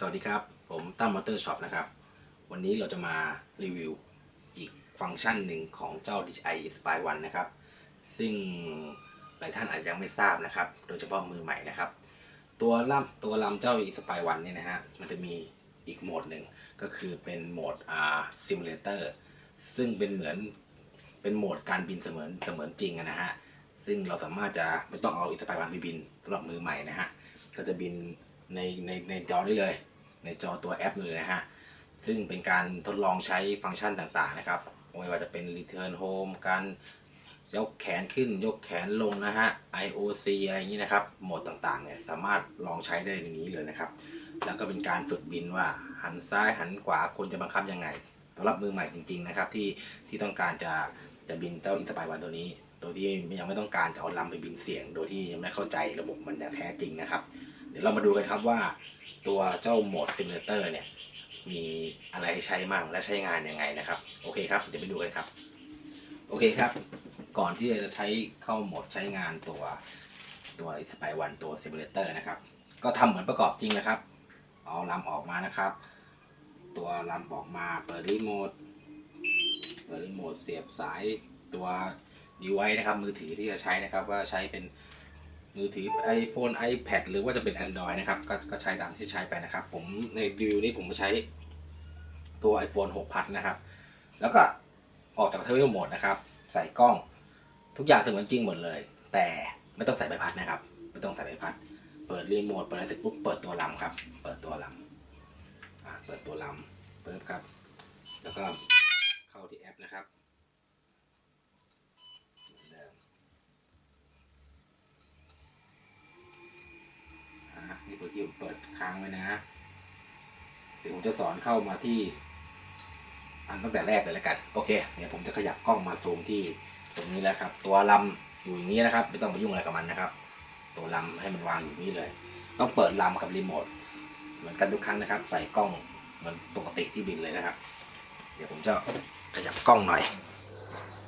สวัสดีครับ ผมตั้มมอเตอร์ช็อปนะครับ วันนี้เราจะมารีวิวอีกฟังก์ชันหนึ่งของเจ้า DJI Inspire 1นะครับ ซึ่งหลายท่านอาจจะยังไม่ทราบนะครับ โดยเฉพาะมือใหม่นะครับ ตัวลำตัวลำเจ้า Inspire 1เนี่ยนะฮะ มันจะมีอีกโหมดหนึ่งก็คือเป็นโหมดอ่าซิมูเลเตอร์ซึ่งเป็นเหมือนเป็นโหมดการบินเสมือนเสมือนจริงนะฮะ ซึ่งเราสามารถจะไม่ต้องเอา Inspire 1ไปบินสำหรับมือใหม่นะฮะ ก็จะบินในในในจอได้เลย ในจอตัวแอปเลยนะฮะ ซึ่งเป็นการทดลองใช้ฟังก์ชันต่างๆนะครับ ไม่ว่าจะเป็น Return Home การยกแขนขึ้นยกแขนลงนะฮะ IOC อะไรอย่างนี้นะครับ โหมดต่างๆเนี่ยสามารถลองใช้ได้ในนี้เลยนะครับ แล้วก็เป็นการฝึกบินว่าหันซ้ายหันขวาควรจะบังคับยังไงสำหรับมือใหม่จริง ๆนะครับ ที่ที่ต้องการจะจะบินเจ้าอินสปายวันตัวนี้ โดยที่ยังไม่ต้องการจะเอาลำไปบินเสี่ยง โดยที่ยังไม่เข้าใจระบบมันอย่างแท้จริงนะครับ เดี๋ยวเรามาดูกันครับว่า ตัวเจ้าโหมดซิมูเลเตอร์เนี่ย มีอะไรให้ใช้มั่งและใช้งานยังไงนะครับ โอเคครับ เดี๋ยวไปดูกันครับ โอเคครับ ก่อนที่จะใช้เข้าโหมดใช้งานตัวตัวสไปวันตัวซิมูเลเตอร์นะครับ ก็ทำเหมือนประกอบจริงนะครับ เอาลำออกมานะครับ ตัวลำออกมาเปิดรีโมทเปิดรีโมทเสียบสายตัวดีไว้นะครับมือถือที่จะใช้นะครับว่าใช้เป็น มือถือ iPhone iPad หรือว่าจะเป็น Android นะครับก็ก็ใช้ตามที่ใช้ไปนะครับ ผมในรีวิวนี้ผมใช้ตัว iPhone 6 พัดนะครับ แล้วก็ออกจากเทเวลโหมดนะครับ ใส่กล้องทุกอย่างเสมือนจริงหมดเลย แต่ไม่ต้องใส่ใบพัดนะครับ ไม่ต้องใส่ใบพัด เปิดรีโมทเปิดอะไรเสร็จปุ๊บเปิดตัวลำครับ เปิดตัวลำเปิดตัวลำเปิดครับ แล้วก็เข้าที่แอปนะครับเหมือนเดิม อะนี่เปิดที่ผมเปิดค้างไว้นะเดี๋ยวผมจะสอนเข้ามาที่ อันตั้งแต่แรกเลยแล้วกัน โอเคเดี๋ยวผมจะขยับกล้องมาซูมที่ตรงนี้แล้วครับ ตัวลำอยู่อย่างนี้นะครับ ไม่ต้องไปยุ่งอะไรกับมันนะครับ ตัวลำให้มันวางอยู่นี่เลย ต้องเปิดลำกับรีโมทเหมือนกันทุกครั้งนะครับ ใส่กล้องเหมือนปกติที่บินเลยนะครับ เดี๋ยวผมจะขยับกล้องหน่อย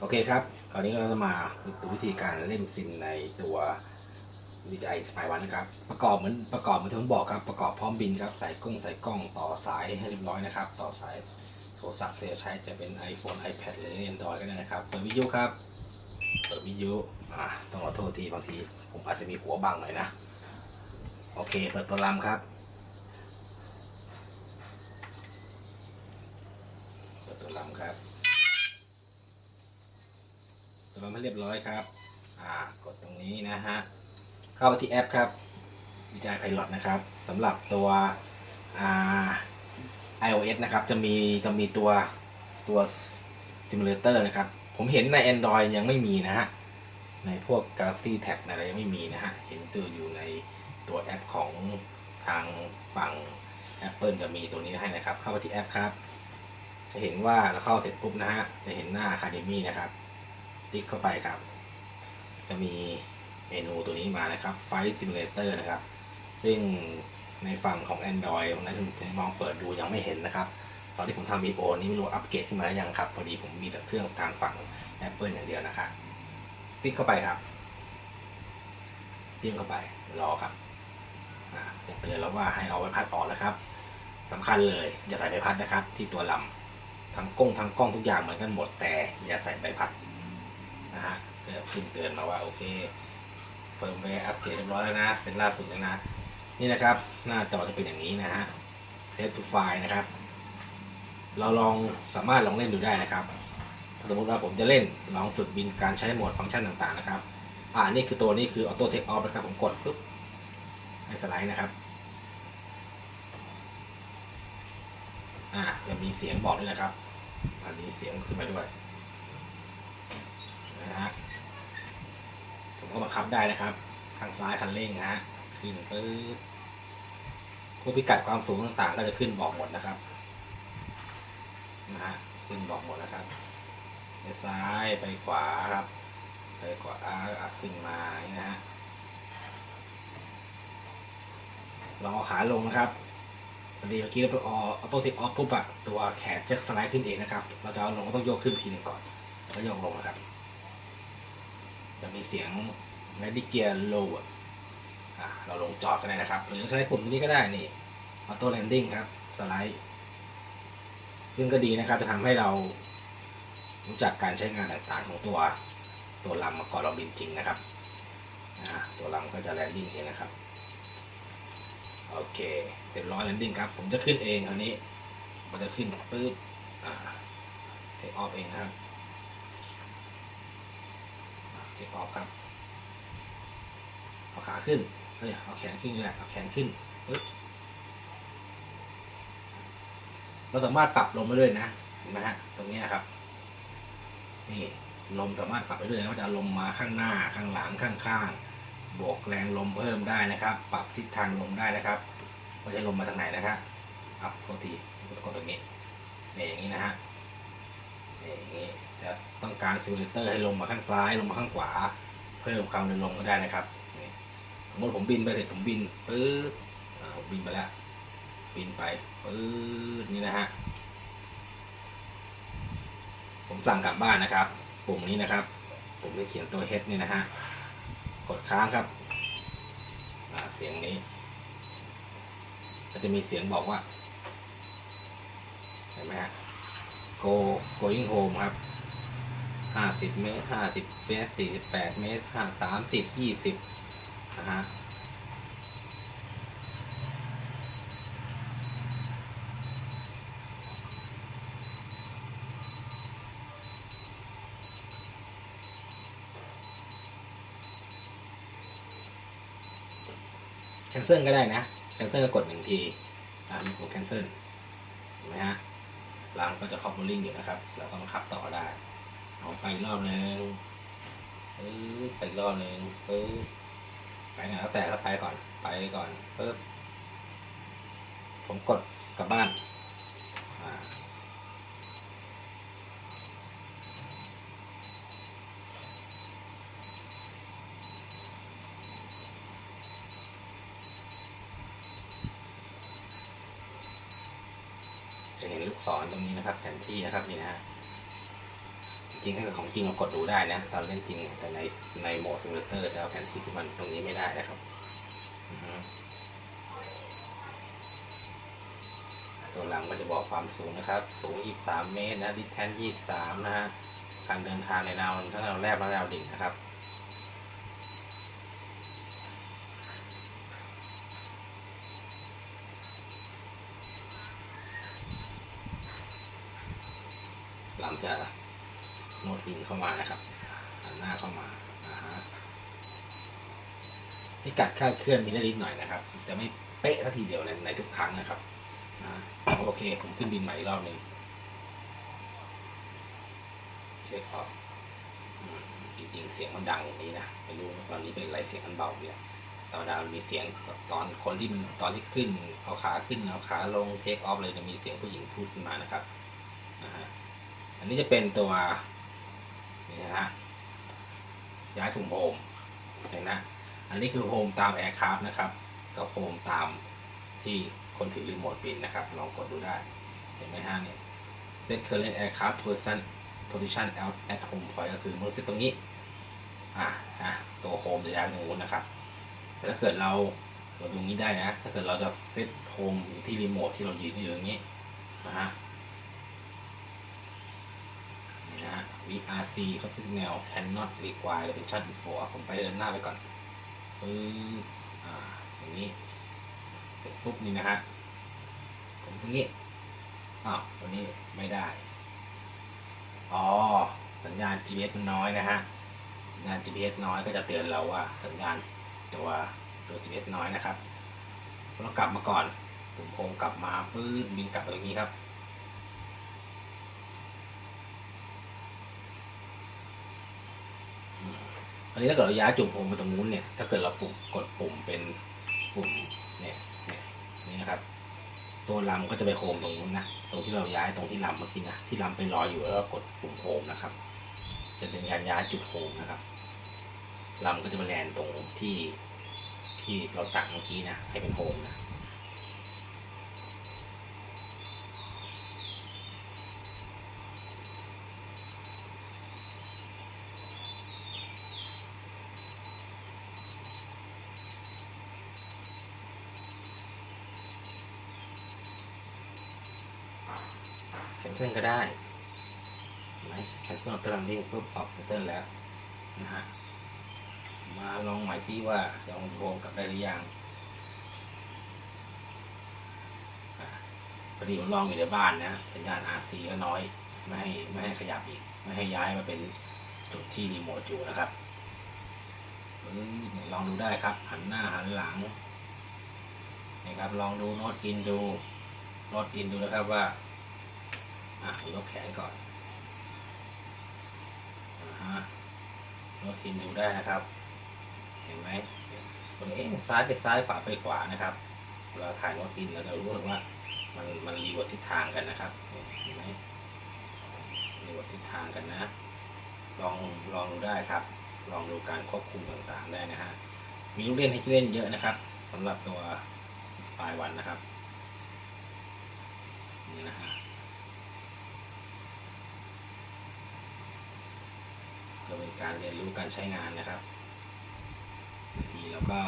โอเคครับ คราวนี้เราจะมาดูวิธีการเล่นซิมในตัว DJI Spy One นะครับ ประกอบเหมือนประกอบเหมือนที่ผมบอกครับ ประกอบพร้อมบินครับ ใส่กล้องใส่กล้องต่อสายให้เรียบร้อยนะครับ ต่อสายโทรศัพท์ที่จะใช้จะเป็น iPhone iPad หรือ Android ก็ได้นะครับเปิดวิทยุครับเปิดวิทยุอ่าต้องขอโทษทีบางที ผมอาจจะมีหัวบังหน่อยนะ โอเค เปิดตัวลำครับเปิดตัวลำครับตัวลำให้เรียบร้อยครับ อ่ากดตรงนี้นะฮะ เข้าไปที่แอปครับ DJI Pilot นะครับสำหรับตัวอ่า iOS นะครับ จะมีจะมีตัวตัว Simulator นะครับ ผมเห็นใน Android ยังไม่มีนะฮะ ในพวก Galaxy Tab อะไรยังไม่มีนะฮะ เห็นตัวอยู่ในตัวแอปของทางฝั่ง Apple จะมีตัวนี้ให้นะครับ เข้าไปที่แอปครับ จะเห็นว่าเราเข้าเสร็จปุ๊บนะฮะ จะเห็นหน้า Academy นะครับ ติ๊กเข้าไปครับ จะมี เมนูตัวนี้มานะครับ Flight Simulator นะครับ ซึ่งในฝั่งของ Android วันนั้นผมมองเปิดดูยังไม่เห็นนะครับ ตอนที่ผมทำวีโอนี้ไม่รู้อัปเกรดขึ้นมาแล้วยังครับ พอดีผมมีแต่เครื่องทางฝั่ง Apple อย่างเดียวนะครับติ๊กเข้าไปครับติ๊กเข้าไปรอครับจะเตือนแล้วว่าให้เอาใบพัดออกนะครับสำคัญเลยอย่าใส่ใบพัดนะครับ ที่ตัวลำทั้งกล้องทั้งกล้องทุกอย่างเหมือนกันหมดแต่อย่าใส่ใบพัดนะฮะก็ขึ้นเตือนมาว่าโอเค เฟิร์มแวร์อัปเกรดเรียบร้อยแล้วนะ เป็นล่าสุดแล้วนะ นี่นะครับ หน้าจอจะเป็นอย่างนี้นะฮะ Set to File นะครับ เราลองสามารถลองเล่นดูได้นะครับถ้าสมมติว่าผมจะเล่นลองฝึกบินการใช้โหมดฟังก์ชันต่างๆนะครับ อ่านี่คือตัวนี้คือ Auto Take Off นะครับ ผมกดปุ๊บให้สไลด์นะครับ อ่าจะมีเสียงบอกด้วยนะครับอันนี้เสียงขึ้นมาด้วยนะฮะ ก็บังคับได้นะครับ ทางซ้ายคันเร่งนะฮะขึ้นปื๊ดพวกพิกัดความสูงต่างๆ ก็จะขึ้นบอกหมดนะครับนะฮะขึ้นบอกหมดนะครับไปซ้ายไปขวาครับ ไปขวาขึ้นมาอย่างนี้นะฮะลองเอาขาลงนะครับพอดีเมื่อกี้เราเอาออโต้ทิกออฟปุ๊บอะตัวแขนจะสไลด์ขึ้นเองนะครับ เราจะเอาลงก็ต้องโยกขึ้นทีหนึ่งก่อนแล้วโยกลงนะครับ จะมีเสียง landing gear low อะอะเราลงจอดก็ได้นะครับ หรือใช้ปุ่มนี้ก็ได้นี่ออโต้แลนดิ้งครับ สไลด์ซึ่งก็ดีนะครับ จะทำให้เรารู้จักการใช้งานต่างๆของตัวตัวลำมาก่อนเราบินจริงนะครับตัวลำก็จะแลนดิ้งเองนะครับ โอเคเรียบร้อยแลนดิ้งครับ ผมจะขึ้นเองคราวนี้ มันจะขึ้นปึ๊บเทคออฟเองนะครับเทคออฟครับ เอาขาขึ้นเฮ้ยเอาแขนขึ้นเลยเอาแขนขึ้นปึ๊บเราสามารถปรับลมได้ด้วยนะเห็นไหมฮะตรงเนี้ยครับ นี่ลมสามารถปรับได้ด้วยนะว่าจะลมมาข้างหน้าข้างหลังข้างๆบวกแรงลมเพิ่มได้นะครับ ปรับทิศทางลมได้นะครับว่าจะลมมาทางไหนนะครับอัพโทษทีกดตรงนี้นี่อย่างนี้นะฮะนี่อย่างนี้จะต้องการซิมูเลเตอร์ให้ลมมาข้างซ้ายลมมาข้างขวา เพิ่มความเร็วลมก็ได้นะครับ มมติผมบินไปเสร็จผมบินปึ๊บผมบินไปแล้ว บินไปปื๊ดนี่นะฮะ ผมสั่งกลับบ้านนะครับ ปุ่มนี้นะครับ ผมจะเขียนตัว H นี่นะฮะ กดค้างครับ เสียงนี้ก็จะมีเสียงบอกว่า เห็นไหมฮะ go going home ครับห้าสิบเมตรห้าสิบเมตรสี่สิบแปดเมตรห้าสามสิบยี่สิบ นะฮะแคนเซิลก็ได้นะแคนเซิลก็กดหนึ่งทีอ่ามีปุ่มแคนเซิลเห็นไหมฮะรางก็จะคอมโบลิ่งอยู่นะครับแล้วก็มาขับต่อได้เอาไปรอบนึงปึ๊บไปรอบนึงปึ๊บ ไปไหนแล้วแต่ก็ไปก่อน ไปก่อนปึ๊บผมกดกลับบ้านจะเห็นลูกศรตรงนี้นะครับ แผนที่นะครับนี่นะฮะ ริงถ้าเกิดของจริงเรากดดูได้นะ ตอนเล่นจริง แต่ในในโหมดซิมูเลเตอร์จะเอาแผนที่ที่มันตรงนี้ไม่ได้นะครับตัวหลังก็จะบอกความสูงนะครับ สูง 23 เมตรนะดิสแทน23 นะฮะการเดินทางในแนวทั้งแนวแลบและแนวดิ่งนะครับ หลังจะ บินเข้ามานะครับหันหน้าเข้ามาอ่าฮะพิกัดคาดเคลื่อนมีนิดหน่อยนะครับ จะไม่เป๊ะทัทีเดียวในในทุกครั้งนะครับอ่าโอเค ผมขึ้นบินใหม่อีกรอบหนึ่งเช็คออกจริงๆ เสียงมันดังอย่างนี้นะไม่รู้ตอนนี้เป็นไรเสียงมันเบาเนี่ยธรรมดามันมีเสียงตอนคนที่มันตอนที่ขึ้น เอาขาขึ้นเอาขาลงเทคออฟเลยจะมีเสียงผู้หญิงพูดขึ้นมานะครับอ่าฮะอันนี้จะเป็นตัว นี่นะฮะย้ายถุงโฮมเห็นนะอันนี้คือโฮมตามแอร์คราฟนะครับกับโฮมตามที่คนถือรีโมทบินนะครับลองกดดูได้เห็นไหมฮะเนี่ย set current aircraft position position at at home point ก็คือมันเซตตรงนี้อ่าอะตัวโฮมจะย้ายไปตรงนู้นนะครับ แต่ถ้าเกิดเราเราตรงนี้ได้นะ ถ้าเกิดเราจะเซตโฮมอยู่ที่รีโมทที่เรายืนอยู่อย่างนี้นะฮะ นี่นะฮะ VRC c o n signal cannot require location info อะผมไปเดินหน้าไปก่อนปึ๊บอ่าอย่างนี้ เสร็จปุ๊บนี่นะฮะ ผมตรงนี้ อ้าวตัวนี้ไม่ได้ อ๋อ สัญญาณ GPS มันน้อยนะฮะ สัญญาณ GPS น้อยก็จะเตือนเราว่า สัญญาณตัวตัว GPS น้อยนะครับเรากลับมาก่อน ผมโฮมกลับมาปื้ดบินกลับตรงนี้ครับ อันนี้ถ้าเกิดเราย้ายจุ่มโฮมไปตรงนู้นเนี่ย ถ้าเกิดเราปุ่มกดปุ่มเป็นปุ่มเนี่ยเนี่ยนี่นะครับ ตัวลำก็จะไปโฮมตรงนู้นนะ ตรงที่เราย้ายตรงที่ลำเมื่อกี้นะ ที่ลำไปลอยอยู่แล้วกดปุ่มโฮมนะครับ จะเป็นการย้ายจุดโฮมนะครับลำก็จะมาแลนตรงที่ที่เราสั่งเมื่อกี้นะ ให้เป็นโฮมนะ เซิลก็ได้ไหมแคนเซิลตารางดิ้ปุ๊บออกแคนเซิลแล้วนะฮะมาลองใหม่ที่ว่าจะลองโทรกลับได้หรือยังพอดีผมลองอยู่ในบ้านนะ สัญญาณ RC ก็น้อย ไม่ให้ไม่ให้ขยับอีก ไม่ให้ย้ายมาเป็นจุดที่รีโมทอยู่นะครับลองดูได้ครับ หันหน้าหันหลังนะครับลองดูโน้ตอินดูโน้ตอินดูนะครับว่า อะยกแขนก่อนอ่าฮะโน้ตอินดูได้นะครับ เห็นไหมคนเอ๊ะซ้ายไปซ้ายขวาไปขวานะครับเราถ่ายโน้ตอินเราจะรู้สึกว่ามันมันรีวอร์ดทิศทางกันนะครับเห็นไหมรีวอร์ดทิศทางกันนะ ลองลองดูได้ครับ ลองดูการควบคุมต่างๆได้นะฮะมีลูกเล่นให้เล่นเยอะนะครับสำหรับตัวสปายวันนะครับนี่นะฮะ ก็เป็นการเรียนรู้การใช้งานนะครับบางทีเราก็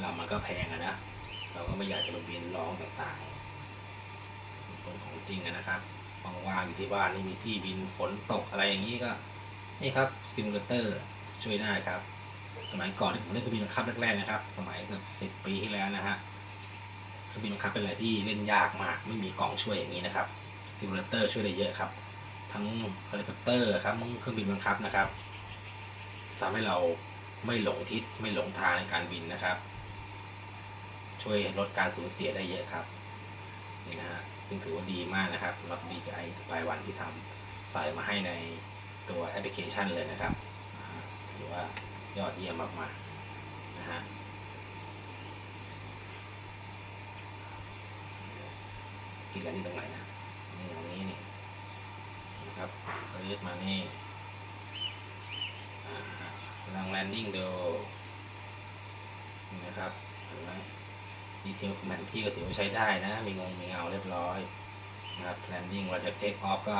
เรามันก็แพงอะนะ เราก็ไม่อยากจะมาบินร้องต่างๆเป็นของจริงนะครับว่างๆอยู่ที่บ้านนี่มีที่บินฝนตกอะไรอย่างนี้ก็ นี่ครับซิมูเลเตอร์ช่วยได้ครับ สมัยก่อนที่ผมเล่นเครื่องบินบังคับแรกๆนะครับ สมัยเกือบสิบปีที่แล้วนะฮะเครื่องบินบังคับเป็นอะไรที่เล่นยากมาก ไม่มีกล่องช่วยอย่างนี้นะครับซิมูเลเตอร์ช่วยได้เยอะครับ ทั้งเฮลิคอปเตอร์ครับทั้งเครื่องบินบังคับนะครับทำให้เราไม่หลงทิศไม่หลงทางในการบินนะครับ ช่วยลดการสูญเสียได้เยอะครับนี่นะฮะซึ่งถือว่าดีมากนะครับสำหรับ DJI Spy One ที่ทำใส่มาให้ในตัวแอปพลิเคชันเลยนะครับถือว่ายอดเยี่ยมมากๆนะฮะกินแล้วนี่ตรงไหนนะนี่ตรงนี้นี่ ครับก็ยึดมานี่อ่าฮะกำลังแลนดิ้งดูนี่นะครับเห็นไหมดีเทลแผนที่ก็ถือว่าใช้ได้นะ มีงงมีเงาเรียบร้อยนะครับแลนดิ้งเราจะเทคออฟก็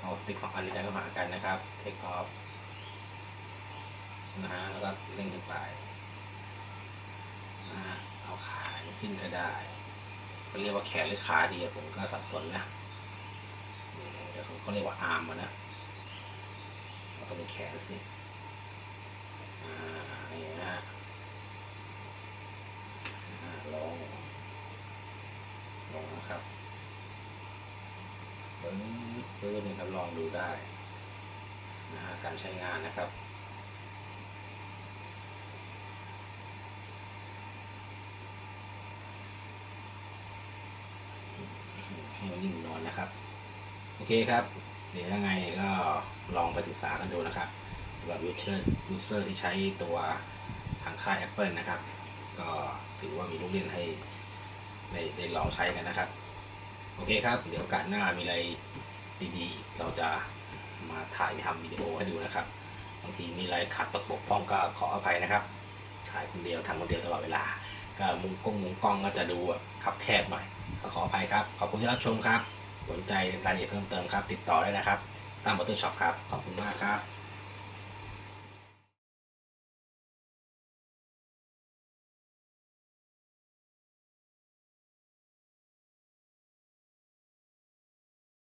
เอาสติ๊กสองอันนี้เข้าหากันนะครับเทคออฟนะฮะแล้วก็เร่งขึ้นไปนะเอาขาขึ้นก็ได้จะเรียกว่าแขนหรือขาดีอะผมก็สับสนนะ เขาเรียกว่าอาร์มะนะเราต้องเป็นแขนสิอ่านี่นะฮะอ่าลงลงนะครับปึ้งปื้นนี่ครับลองดูได้นะฮะการใช้งานนะครับให้มันนิ่งนอนนะครับ เคครับ เดี๋ยวยังไงก็ลองไปศึกษากันดูนะครับสำหรับ user user ที่ใช้ตัวทางค่าย Apple นะครับ ก็ถือว่ามีลูกเล่นให้ได้ได้ลองใช้กันนะครับ โอเคครับ เดี๋ยวโอกาสหน้ามีอะไรดีๆ เราจะมาถ่ายทำวิดีโอให้ดูนะครับบางทีมีอะไรขัดตกบกพร่องก็ขออภัยนะครับ ถ่ายคนเดียวทำคนเดียวตลอดเวลา ก็มุมกล้องมุมกล้องก็จะดูแบบคับแคบหน่อยก็ขออภัยครับ ขอบคุณที่รับชมครับ สนใจรายละเอียดเพิ่มเติมครับ ติดต่อได้นะครับ ตามบัตเตอร์ช็อปครับ ขอบคุณมากครับ